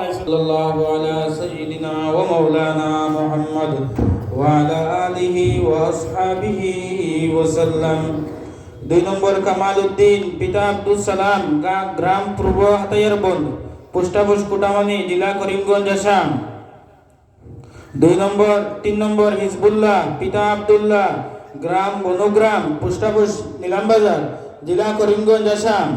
عليه وسلم صلى الله على سيدنا ومولانا محمد وعلى آله وأصحابه وسلم দুই নম্বর কামাল উদ্দিন পিতা আব্দুল সালাম গা- গ্রাম পূর্ব হাতাইয়ার বন্ধ পোস্টাবুস কুটামানি জেলা করিমগঞ্জ আসাম দুই নম্বর তিন নম্বর হিজবুল্লাহ পিতা আব্দুল্লাহ গ্রাম বনগ্রাম পোস্টাবুস নিলামবাজার জেলা করিমগঞ্জ আসাম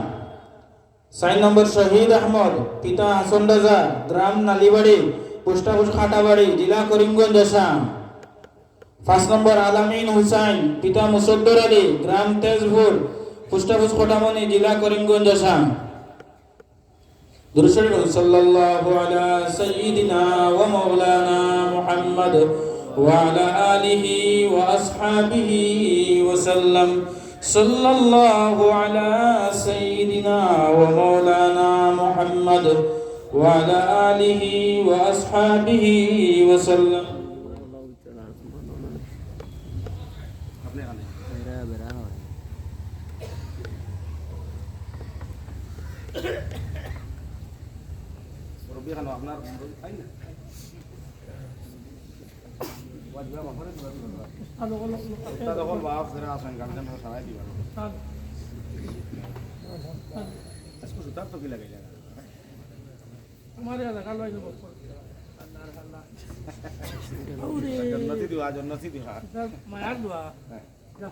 চার নম্বর শহীদ আহমদ পিতা হাসন রাজা গ্রাম নালিবাড়ি পোস্টাবুস খাটাবাড়ি জেলা করিমগঞ্জ আসাম পাঁচ নম্বর আলামিন হুসাইন পিতা মুসদ্দর আলী গ্রাম তেজপুর পোস্টাবুস কোটামনি জেলা করিমগঞ্জ আসাম درشد صلى الله على سيدنا ومولانا محمد وعلى آله وأصحابه وسلم صلى الله على سيدنا ومولانا محمد وعلى آله وأصحابه وسلم. ربي غنوع من أين؟ हमारे यहाँ लगा लो इनको जन्नती दुआ जन्नती दुआ मायार दुआ जा